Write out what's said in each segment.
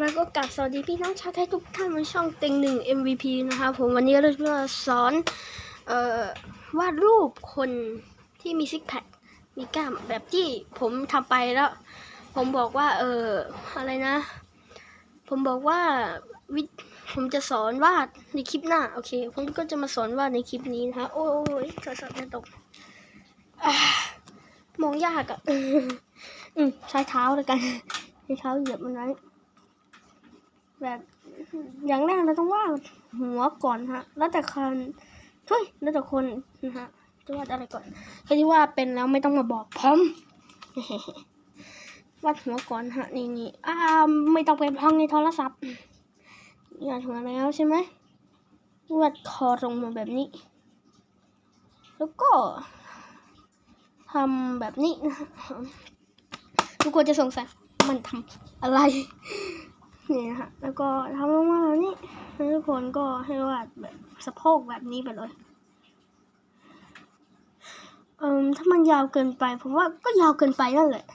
แล้วก็กลับสวัสดีพี่น้องชาวไทยทุกท่านมาช่องเต็งหนึ่ง MVP นะครับผมวันนี้เราจะมาสอนเอ่อวาดรูปคนที่มีซิกแพค มีกล้ามแบบที่ผมทำไปแล้ว ผมบอกว่าเอออะไรนะ ผมบอกว่าวิผมจะสอนวาดในคลิปหน้า โอเค ผมก็จะมาสอนวาดในคลิปนี้นะคะโอ้ยโทรศัพท์จะตกอมองยากอะอืมใช้เท้าเลยกันใช้เท้าเหยียบมันไว้ แบบอย่างแรกเราต้องวาดหัวก่อนฮะ แล้วแต่คนทุยแล้วแต่คนนะฮะจะวาดอะไรก่อนใครที่วาดเป็นแล้วไม่ต้องมาบอกผมวาดหัวก่อนฮะนี่นี่อ่าไม่ต้องไปพองในโทรศัพท์วาดหัวแล้วใช่ไหมวาดคอลงมาแบบนี้ แล้วก็ทำแบบนี้นะทุกคนจะสงสัยมันทำอะไร นี่นะฮะแล้วก็ทำลงมาแบบนี้ทุกคนก็ให้วาดแบบสะโพกแบบนี้ไปเลยเอ่มถ้ามันยาวเกินไปผมว่าก็ยาวเกินไปนั่นแหละ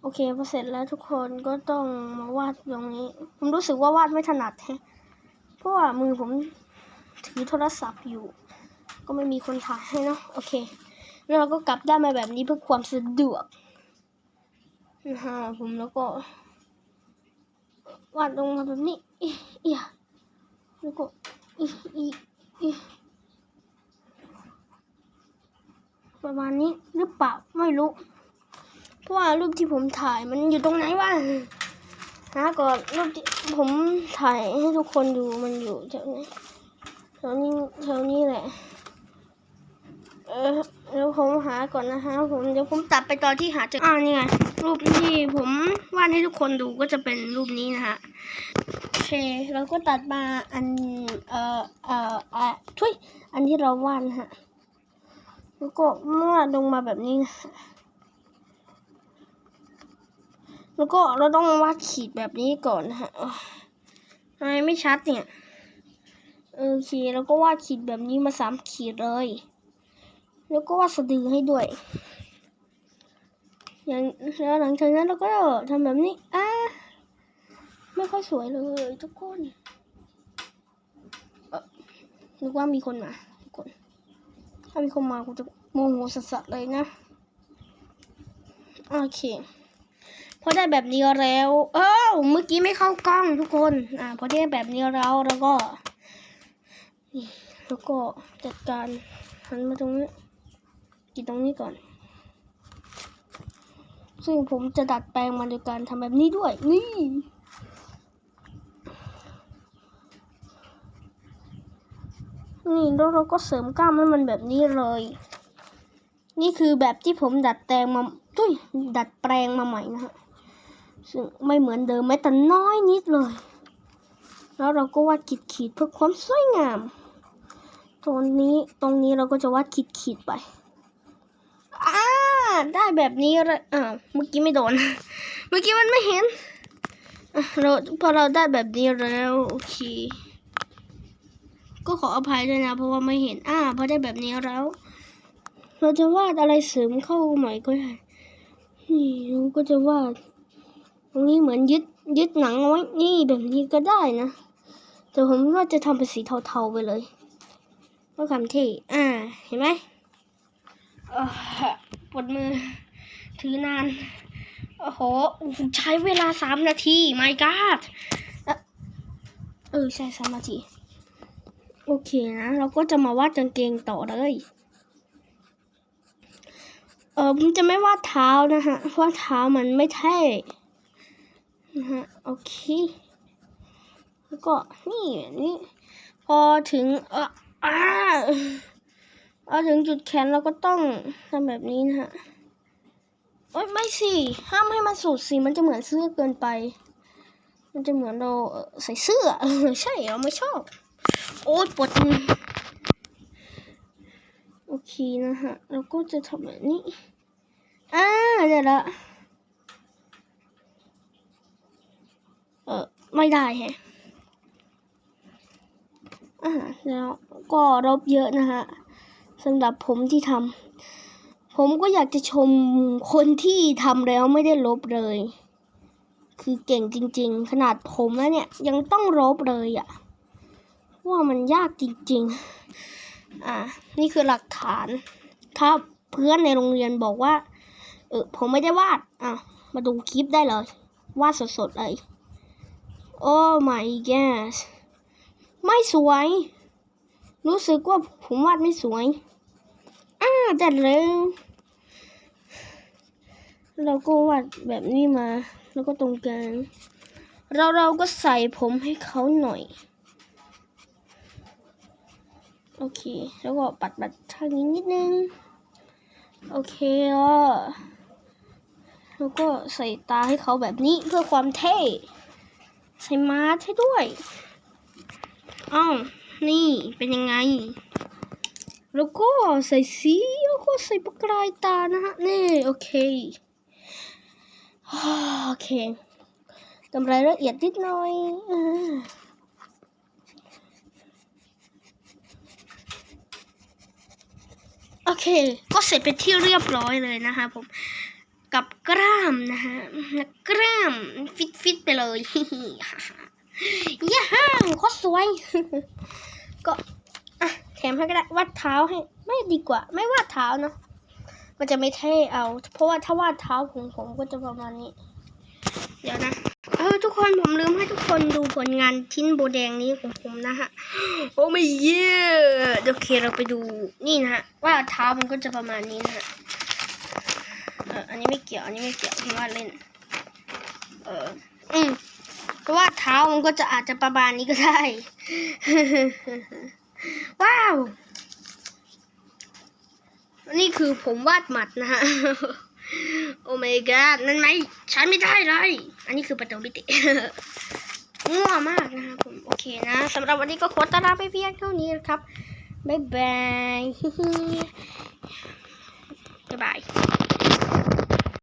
โอเคพอเสร็จแล้วทุกคนก็ต้องมาวาดตรงนี้ ผมรู้สึกว่าวาดไม่ถนัดแฮะเพราะว่ามือผมถือโทรศัพท์อยู่ ก็ไม่มีคนถ่ายให้เนาะโอเคแล้วเราก็กลับได้มาแบบนี้เพื่อความสะดวกนะฮะผมแล้วก็ วาดลงมาแบบนี้อีเอียแล้วก็อีอีอีประมาณนี้หรือเปล่าไม่รู้ เพราะว่ารูปที่ผมถ่ายมันอยู่ตรงไหนวะหาก่อนรูปที่ผมถ่ายให้ทุกคนดูมันอยู่แถวไหนแถวนี้แถวนี้แหละ เออ เดี๋ยวผมหาก่อนนะคะผมเดี๋ยวผมตัดไปตอนที่หาเจออ่านี่ไงรูปที่ผมวาดให้ทุกคนดูก็จะเป็นรูปนี้นะฮะโอเคเราก็ตัดมาอันเอ่อเอ่ออะทุยอันที่เราวาดนะฮะแล้วก็วาดลงมาแบบนี้นะะแล้วก็เราต้องวาดขีดแบบนี้ก่อนนะฮะอ้าวทำไมไม่ชัดเนี่ยโอเคแล้วก็วาดขีดแบบนี้มาสามขีดเลย แล้วก็วาดสะดือให้ด้วย อย่างแล้วหลังจากนั้นเราก็ทำแบบนี้อ่าไม่ค่อยสวยเลยทุกคนนึกว่ามีคนมาทุกคน ถ้ามีคนมากูจะโมโหสัสๆเลยนะโอเคพอได้แบบนี้แล้วเออเมื่อกี้ไม่เข้ากล้องทุกคน อ่าพอได้แบบนี้แล้วแล้วก็นี่แล้วก็จัดการหันมาตรงนี้ กินตรงนี้ก่อน ซึ่งผมจะดัดแปลงมันโดยการทำแบบนี้ด้วย นี่นี่แล้วเราก็เสริมกล้ามให้มันแบบนี้เลย นี่คือแบบที่ผมดัดแปลงมาตุ้ยดัดแปลงมาใหม่นะฮะ ซึ่งไม่เหมือนเดิมแม้แต่น้อยนิดเลย แล้วเราก็วาดขีดขีดๆเพื่อความสวยงาม ตรงนี้ตรงนี้เราก็จะวาดขีดขีดๆไป ได้แบบนี้เลยอ้าวเมื่อกี้ไม่โดน เมื่อกี้มันไม่เห็นเราพอเราได้แบบนี้แล้วโอเคก็ขออภัยด้วยนะ เพราะว่าไม่เห็น อ่าพอได้แบบนี้แล้ว เราจะวาดอะไรเสริมเข้าใหม่ก็ได้นี่เราก็จะวาดตรงนี้เหมือนยึดยึดหนังเอาไว้นี่แบบนี้ก็ได้นะแต่ผมว่าจะทำเป็นสีเทาๆไปเลยเพื่อความเท่อ่าเห็นไหมอ่อ ปวดมือ ถือนาน โอ้โห ใช้เวลาสามนาทีไม่กาดเออ ใช่สามนาที โอเคนะ เราก็จะมาวาดกางเกงต่อเลยเออผมจะไม่วาดเท้านะฮะเพราะเท้ามันไม่เท่นะฮะโอเคแล้วก็นี่นี่พอถึงเอออ่า พอถึงจุดแขนเราก็ต้องทำแบบนี้นะฮะโอ๊ยไม่สิ ห้ามให้มันสุดสิ มันจะเหมือนเสื้อเกินไป มันจะเหมือนเราใส่เสื้อใช่เราไม่ชอบ โอ๊ยปวดโอเคนะฮะเราก็จะทำแบบนี้อ่าเดี๋ยวละเออไม่ได้แฮะอ่าแล้วก็รบเยอะนะฮะ สำหรับผมที่ทำผมก็อยากจะชมคนที่ทำแล้วไม่ได้ลบเลย คือเก่งจริง ๆ ขนาดผมแล้วเนี่ยยังต้องรบเลยอะว่ามันยากจริง ๆ อ่า นี่คือหลักฐาน ถ้าเพื่อนในโรงเรียนบอกว่า เออ ผมไม่ได้วาด อะ มาดูคลิปได้เลย วาดสดๆเลย โอ้ my god ไม่สวย รู้สึกว่าผมวาดไม่สวย อ่าแต่เร็วเราก็วาดแบบนี้มา แล้วก็ตรงกลางเราเราก็ใส่ผมให้เขาหน่อย โอเค แล้วก็ปัดปัดทางนี้นิดนึง โอเคอะแล้วก็ใส่ตาให้เขาแบบนี้เพื่อความเท่ ใส่มาสให้ด้วยอ้าวนี่เป็นยังไง แล้วก็ใส่สีแล้วก็ใส่ประกายตานะฮะนี่โอเคโอเคทำรายละเอียดนิดหน่อยโอเค ก็เสร็จเป็นที่เรียบร้อยเลยนะคะผมกับกล้ามนะฮะกล้ามฟิตฟิตๆไปเลยย่าฮ่าโคตรสวย ก็ ถมให้ก็ได้วาดเท้าให้ไม่ดีกว่า ไม่วาดเท้าเนะมันจะไม่เท่เอา เพราะว่าถ้าวาดเท้าของผมก็จะประมาณนี้ เดี๋ยวนะเออทุกคนผมลืมให้ทุกคนดูผลงานชิ้นโบแดงนี้ของผมนะฮะโอ้ไม่เย่โอเคเราไปดูนี่นะฮะว่าเท้ามันก็จะประมาณนี้นะฮะเอออันนี้ไม่เกี่ยวอันนี้ไม่เกี่ยวผมว่าเล่น เอออืมเพราะว่าเท้ามันก็จะอาจจะประมาณนี้ก็ได้ ว้าว นี่คือผมวาดหมัดนะฮะ โอเมก้านั่นไหมใช้ไม่ได้เลย อันนี้คือประตูมิติง่วมากนะครับผม โอเคนะสำหรับวันนี้ก็ขอตลาไปเพียงเท่านี้นะครับ บ๊ายบาย บ๊ายบาย